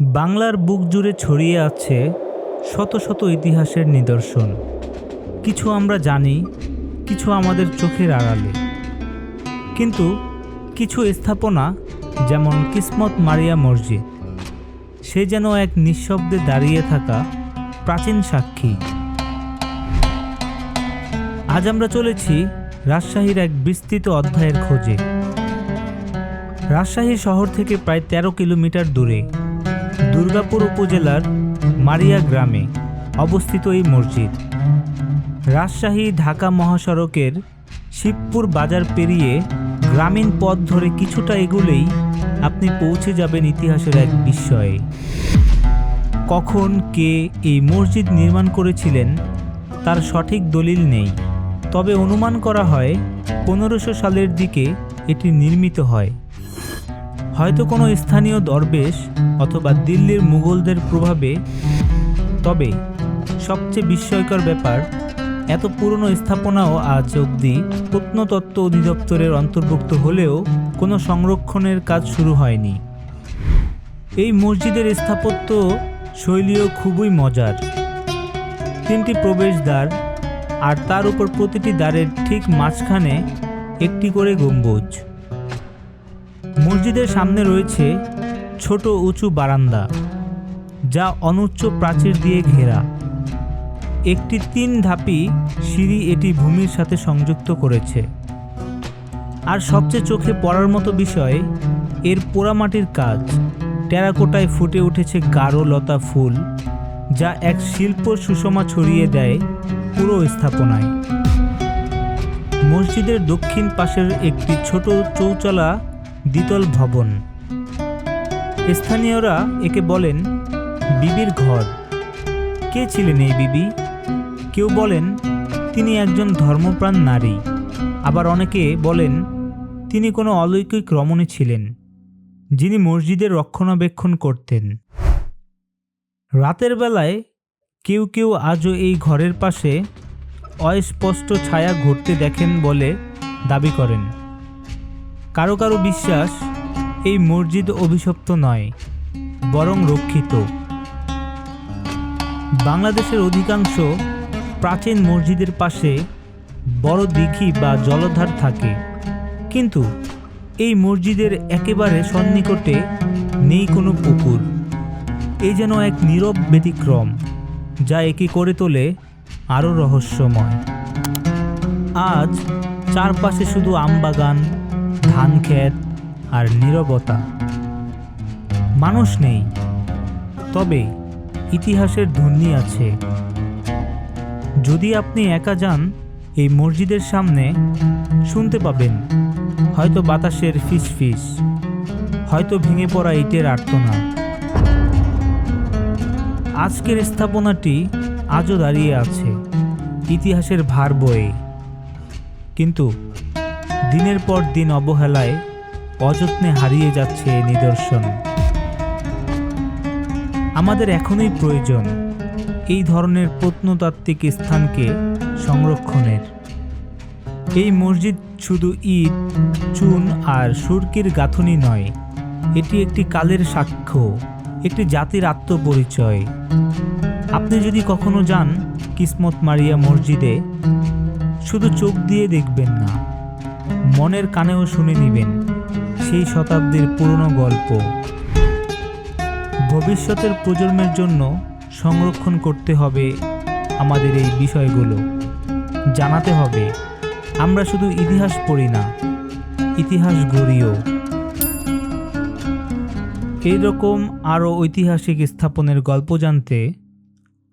বাংলার বুক জুড়ে ছড়িয়ে আছে শত শত ইতিহাসের নিদর্শন। কিছু আমরা জানি, কিছু আমাদের চোখের আড়ালে। কিন্তু কিছু স্থাপনা, যেমন কিসমত মারিয়া মসজিদ, সে যেন এক নিঃশব্দে দাঁড়িয়ে থাকা প্রাচীন সাক্ষী। আজ আমরা চলেছি রাজশাহীর এক বিস্তৃত অধ্যায়ের খোঁজে। রাজশাহী শহর থেকে প্রায় তেরো কিলোমিটার দূরে। দুর্গাপুর উপজেলার মারিয়া গ্রামে অবস্থিত এই মসজিদ। রাজশাহী ঢাকা মহাসড়কের শিবপুর বাজার পেরিয়ে গ্রামীণ পথ ধরে কিছুটা এগুলেই আপনি পৌঁছে যাবেন ইতিহাসের এক বিস্ময়ে। কখন কে এই মসজিদ নির্মাণ করেছিলেন তার সঠিক দলিল নেই। তবে অনুমান করা হয়, পনেরোশো সালের দিকে এটি নির্মিত হয়। হয়তো কোনো স্থানীয় দরবেশ অথবা দিল্লির মুঘলদের প্রভাবে, তবে সবচেয়ে বিস্ময়কর ব্যাপার, এত পুরনো স্থাপনাও আজ অবধি প্রত্নতত্ত্ব অধিদপ্তরের অন্তর্ভুক্ত হলেও কোনো সংরক্ষণের কাজ শুরু হয়নি। এই মসজিদের স্থাপত্য শৈলীও খুবই মজার। তিনটি প্রবেশদ্বার আর তার উপর প্রতিটি দ্বারের ঠিক মাঝখানে একটি করে গম্বুজ। মসজিদের সামনে রয়েছে ছোট উঁচু বারান্দা, যা অনুচ্চ প্রাচীর দিয়ে ঘেরা। একটি তিন ধাপি সিঁড়ি এটি ভূমির সাথে সংযুক্ত করেছে। আর সবচেয়ে চোখে পড়ার মতো বিষয়, এর পোড়ামাটির কাজ, টেরাকোটায় ফুটে উঠেছে গাঢ় লতা ফুল, যা এক শিল্প সুষমা ছড়িয়ে দেয় পুরো স্থাপনায়। মসজিদের দক্ষিণ পাশের একটি ছোট চৌচালা দ্বিতল ভবন। স্থানীয়রা একে বলেন বিবির ঘর। কে ছিলেন এই বিবি? কেউ বলেন তিনি একজন ধর্মপ্রাণ নারী। আবার অনেকে বলেন তিনি কোনো অলৌকিক রমণী ছিলেন, যিনি মসজিদের রক্ষণাবেক্ষণ করতেন। রাতের বেলায় কেউ কেউ আজও এই ঘরের পাশে অস্পষ্ট ছায়া ঘুরতে দেখেন বলে দাবি করেন। কারও কারও বিশ্বাস এই মসজিদ অভিশপ্ত নয়, বরং রক্ষিত। বাংলাদেশের অধিকাংশ প্রাচীন মসজিদের পাশে বড় দিঘি বা জলধার থাকে, কিন্তু এই মসজিদের একেবারে সন্নিকটে নেই কোনো পুকুর। এই যেন এক নীরব ব্যতিক্রম, যা একে করে তোলে আরও রহস্যময়। আজ চারপাশে শুধু আমবাগান ধান ক্ষেত আর নীরবতা। মানুষ নেই, তবে ইতিহাসের ধ্বনি আছে। যদি আপনি একা যান, এই মসজিদের সামনে শুনতে পাবেন, হয়তো বাতাসের ফিস ফিস, হয়তো ভেঙে পড়া ইটের আর্তনাদ আজকের স্থাপনাটি আজও দাঁড়িয়ে আছে, ইতিহাসের ভার বয়ে। কিন্তু দিনের পর দিন অবহেলায় অযত্নে হারিয়ে যাচ্ছে এই নিদর্শন। আমাদের এখনই প্রয়োজন এই ধরনের প্রত্নতাত্ত্বিক স্থানকে সংরক্ষণের। এই মসজিদ শুধু ইট, চুন আর সুরকির গাঁথনি নয়, এটি একটি কালের সাক্ষ্য, একটি জাতির আত্মপরিচয়। আপনি যদি কখনো যান কিসমত মারিয়া মসজিদে, শুধু চোখ দিয়ে দেখবেন না। মনের কানেও শুনে নেবেন সেই শতাব্দীর পুরনো গল্প। ভবিষ্যতের প্রজন্মের জন্য সংরক্ষণ করতে হবে আমাদের এই বিষয়গুলো। জানাতে হবে, আমরা শুধু ইতিহাস পড়ি না, ইতিহাস গড়িও। এইরকম আরও ঐতিহাসিক স্থাপনের গল্প জানতে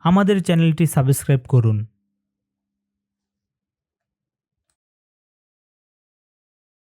আমাদের চ্যানেলটি সাবস্ক্রাইব করুন।